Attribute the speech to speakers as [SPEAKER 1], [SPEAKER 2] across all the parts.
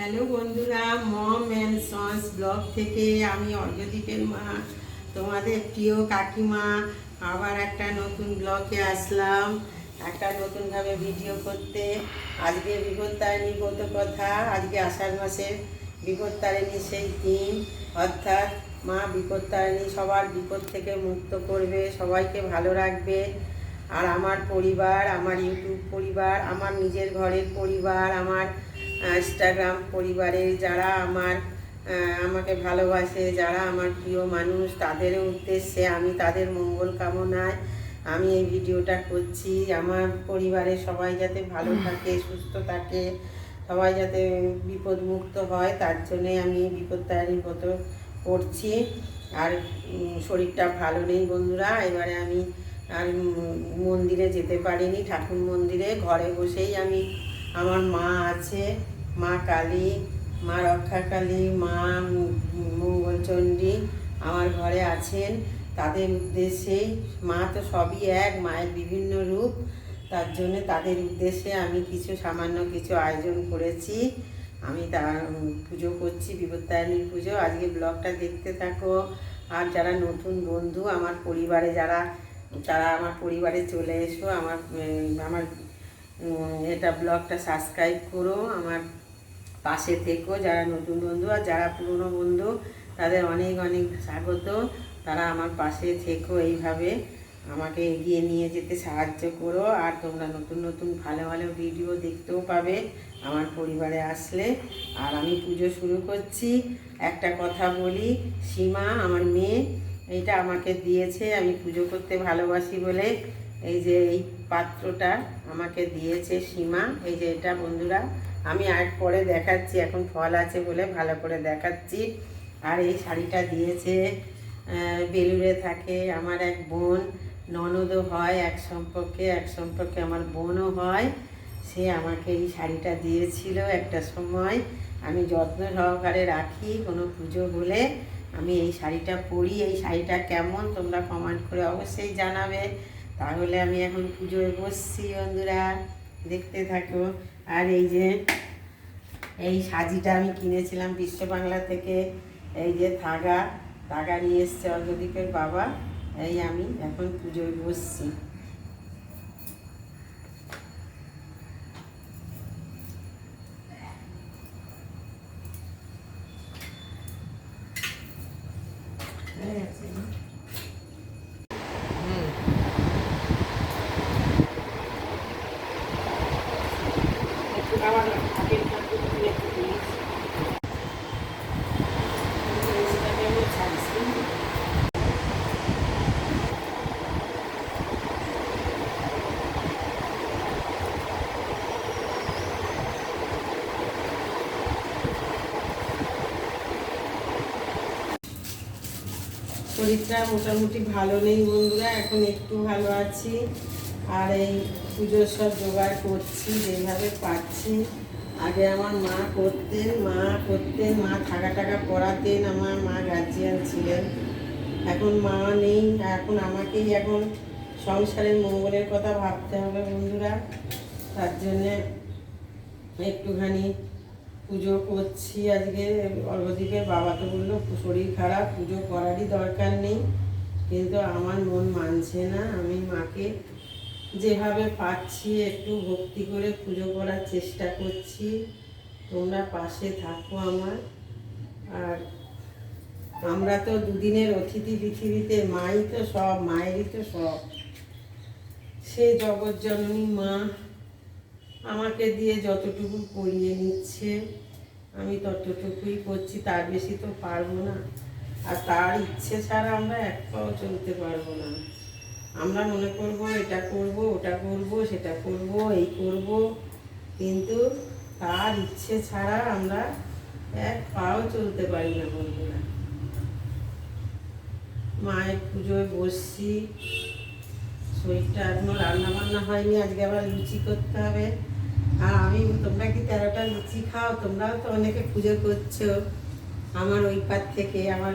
[SPEAKER 1] Hello বন্ধুরা, মম and sons blog থেকে আমি অর্ঘদীপের মা, তোমাদের প্রিয় কাকিমা। আবার একটা নতুন ব্লগে আসলাম, একটা নতুনভাবে ভিডিও করতে। আজকে বিপত্তারিণী বলতে কথা, আজকে আষাঢ় মাসের বিপত্তারিণী সেই দিন। অর্থাৎ মা বিপত্তারিণী সবার বিপদ থেকে মুক্ত করবে, সবাইকে ভালো রাখবে। আর আমার পরিবার, আমার ইউটিউব পরিবার, আমার নিজের ঘরের পরিবার, আমার ইনস্টাগ্রাম পরিবারের যারা আমার আমাকে ভালোবাসে যারা আমার প্রিয় মানুষ তাদের উদ্দেশ্যে আমি তাদের মঙ্গল কামনায় আমি এই ভিডিওটা করছি। আমার পরিবারের সবাই যাতে ভালো থাকে সুস্থ থাকে সবাই যাতে বিপদমুক্ত হয় তার জন্যে আমি এই বিপত্তারিণীর মতো করছি। আর শরীরটা ভালো নেই বন্ধুরা এবারে আমি আর মন্দিরে যেতে পারিনি ঠাকুর মন্দিরে। ঘরে বসেই আমি আমার মা আছে মা কালী মা রক্ষাকালী মা উম, মঙ্গলচণ্ডী আমার ঘরে আছেন। তাদের উদ্দেশ্যেই মা তো সবই এক মায়ের বিভিন্ন রূপ। তার জন্য তাদের উদ্দেশ্যে আমি কিছু সামান্য কিছু আয়োজন করেছি। আমি তার পুজো করছি বিপত্তারিণীর পুজো। আজকে ব্লগটা দেখতে থাকো। আর যারা নতুন বন্ধু আমার পরিবারে যারা তারা আমার পরিবারে চলে এসো আমার আমার এটা ব্লগটা সাবস্ক্রাইব করো, আমার পাশে থেকো, যারা নতুন বন্ধু আর যারা পুরনো বন্ধু, তাদের অনেক অনেক স্বাগত। তারা আমার পাশে থেকো এইভাবে। আমাকে এগিয়ে নিয়ে যেতে সাহায্য করো, আর তোমরা নতুন নতুন ভালো ভালো ভিডিও দেখতেও পাবে আমার পরিবারে আসলে। আর আমি পুজো শুরু করছি। একটা কথা বলি, সীমা আমার মেয়ে, এটা আমাকে দিয়েছে, আমি পুজো করতে ভালোবাসি বলে। এই যে এই পাত্রটা আমাকে দিয়েছে সীমা। এই যে এটা বন্ধুরা, আমি আর পরে দেখাচ্ছি, এখন ফল আছে বলে ভালো করে দেখাচ্ছি। আর এই শাড়িটা দিয়েছে বেলুড়ে থাকে আমার এক বোন। ননদও হয় এক সম্পর্কে এক সম্পর্কে আমার বোনও হয়। সে আমাকে এই শাড়িটা দিয়েছিল একটা সময়। আমি যত্ন সহকারে রাখি, কোনো পুজো হলে আমি এই শাড়িটা পরি। এই শাড়িটা কেমন তোমরা কমেন্ট করে অবশ্যই জানাবে। তাহলে আমি এখন পুজোয় বসছি বন্ধুরা, দেখতে থাকো। আর এই যে, এই সাজিটা আমি কিনেছিলাম বিশ্ব বাংলা থেকে। এই যে থাগা থাগা নিয়ে এসছে অর্ঘদীপের বাবা। এই আমি এখন পুজোয় বসছি। হয়ে গেছে না? হুম। একটু আবার হাতের কাছে তুলে একটু দিস। এটাকে আমি ছাড়ছি। শরীরটা মোটামুটি ভালো নেই বন্ধুরা, এখন একটু ভালো আছি। আর এই পুজোর সব জোগাড় করছি, যেভাবে পাচ্ছি আগে আমার মা করতেন মা করতেন, মা থাকা টাকা পড়াতেন, আমার মা গার্জিয়ান ছিলেন। এখন মা নেই, এখন আমাকেই এখন সংসারের মঙ্গলের কথা ভাবতে হবে বন্ধুরা। তার জন্যে একটুখানি পুজো করছি আজকে। অর্ঘদীপের বাবা তো বলল, শরীর খারাপ, পুজো করারই দরকার নেই। কিন্তু আমার মন মানছে না। আমি মাকে যেভাবে পাচ্ছি, একটু ভক্তি করে পুজো করার চেষ্টা করছি। তোমরা পাশে থাকো আমার। আর আমরা তো দুদিনের অতিথি পৃথিবীতে, মাই তো সব, মায়েরই তো সব। সে জগৎ জননী মা আমাকে দিয়ে যতটুকু করিয়ে নিচ্ছে। আমি ততটুকুই করছি, তার বেশি তো পারব না। আর তার ইচ্ছে ছাড়া আমরা এক পাও চলতে পারব না। আমরা মনে করব, এটা করব, ওটা করব, সেটা করব, এই করব। কিন্তু তার ইচ্ছে ছাড়া আমরা এক পাও চলতে পারি না, বন্ধুরা। মায়ের পুজোয় বসছি। শরীরটা এখনও রান্না বান্না হয়নি, আজকে আবার লুচি করতে হবে। আর আমি তোমরা কি তেরোটা লুচি খাও? তোমরাও তো অনেকে পুজো করছ। আমার ওই পার থেকে আমার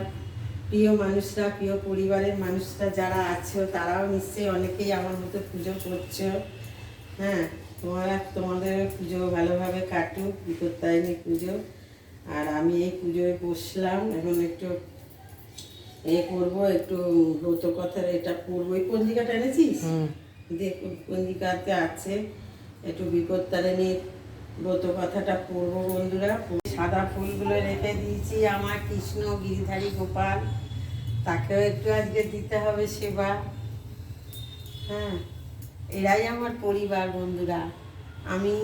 [SPEAKER 1] প্রিয় মানুষরা প্রিয় পরিবারের মানুষরা যারা আছো তারাও নিশ্চয়ই অনেকেই আমার মতো পুজো করছ। হ্যাঁ তোমার তোমাদের পুজো ভালোভাবে কাটুক বিপত্তায়নী পুজো। আর আমি এই পুজোয় বসলাম এখন একটু এ করব একটু ব্রত কথার এটা পড়ব এই পঞ্জিকাটা এনেছিস? দেখুন পঞ্জিকাতে আছে। একটু বিপত্তারিণীর ব্রত কথাটা পড়ব বন্ধুরা। সাদা ফুলগুলো রেখে দিয়েছি আমার কৃষ্ণ, গিরিধারী, গোপাল। তাকেও একটু আজকে দিতে হবে সেবা। হ্যাঁ এরাই আমার পরিবার বন্ধুরা। আমি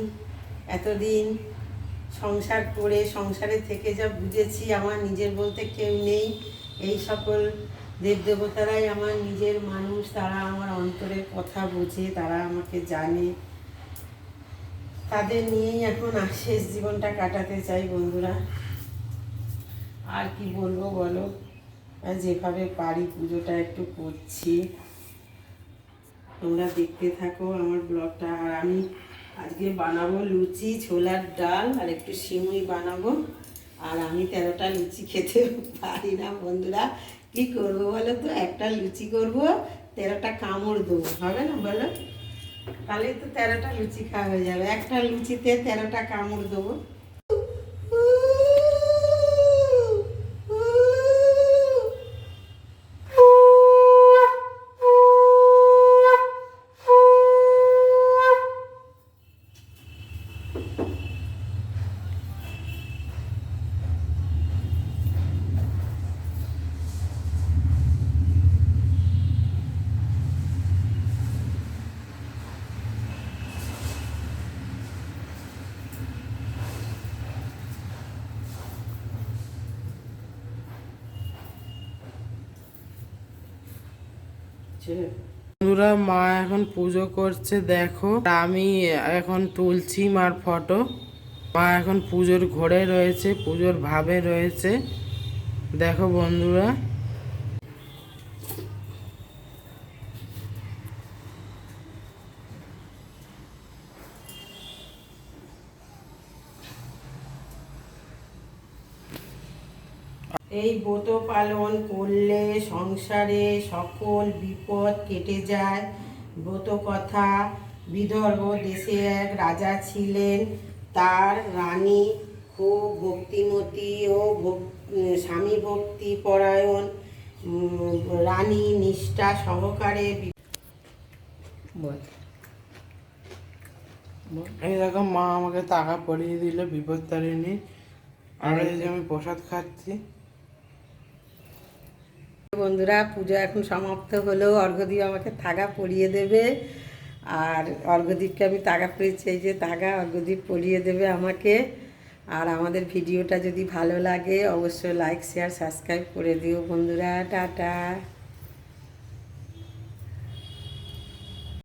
[SPEAKER 1] এতদিন সংসার করে, সংসারে থেকে যা বুঝেছি, আমার নিজের বলতে কেউ নেই। এই সকল দেবদেবতারাই আমার নিজের মানুষ, তারা আমার অন্তরের কথা বোঝে, তারা আমাকে জানে। তাদের নিয়েই এখন শেষ জীবনটা কাটাতে চাই বন্ধুরা। আর কি বলব বলো? যেভাবে পারি পুজোটা একটু করছি। তোমরা দেখতে থাকো আমার ব্লগটা। আর আমি আজকে বানাবো লুচি, ছোলার ডাল আর একটু সিমুই বানাবো। আর আমি তেরোটা লুচি খেতে পারি না বন্ধুরা। কি করব বলো তো? একটা লুচি করব, তেরোটা কামড় দেবো। হবে না বলো? তাহলে তো তেরোটা লুচি খাওয়া হয়ে যাবে। একটা লুচিতে তেরোটা কামড় দেবো। চলো
[SPEAKER 2] বন্ধুরা, মা এখন পুজো করছে, দেখো। আমি এখন তুলছি মার ফটো। মা এখন পুজোর ঘরে রয়েছে, পুজোর ভাবে রয়েছে। দেখো বন্ধুরা।
[SPEAKER 1] এই ব্রত পালন করলে সংসারে সকল বিপদ কেটে যায়। ব্রত কথা বিদর্ভ দেশে এক রাজা ছিলেন। তার রানী খুব ভক্তিমতী ও স্বামী ভক্তি পরায়ণ। রানী নিষ্ঠা সহকারে।
[SPEAKER 2] এই দেখো মা আমাকে টাকা পরিয়ে দিল বিপদ তারিণী আর এই যে আমি প্রসাদ খাচ্ছি।
[SPEAKER 1] বন্ধুরা, পুজো এখন সমাপ্ত হলেও অর্ঘ্যদীপ আমাকে তাগা পরিয়ে দেবে। আর অর্ঘ্যদীপকে আমি তাগা পরিয়েছি এই যে তাগা অর্ঘ্যদীপ পরিয়ে দেবে আমাকে। আর আমাদের ভিডিওটা যদি ভালো লাগে, অবশ্যই লাইক শেয়ার সাবস্ক্রাইব করে দিও বন্ধুরা। টাটা।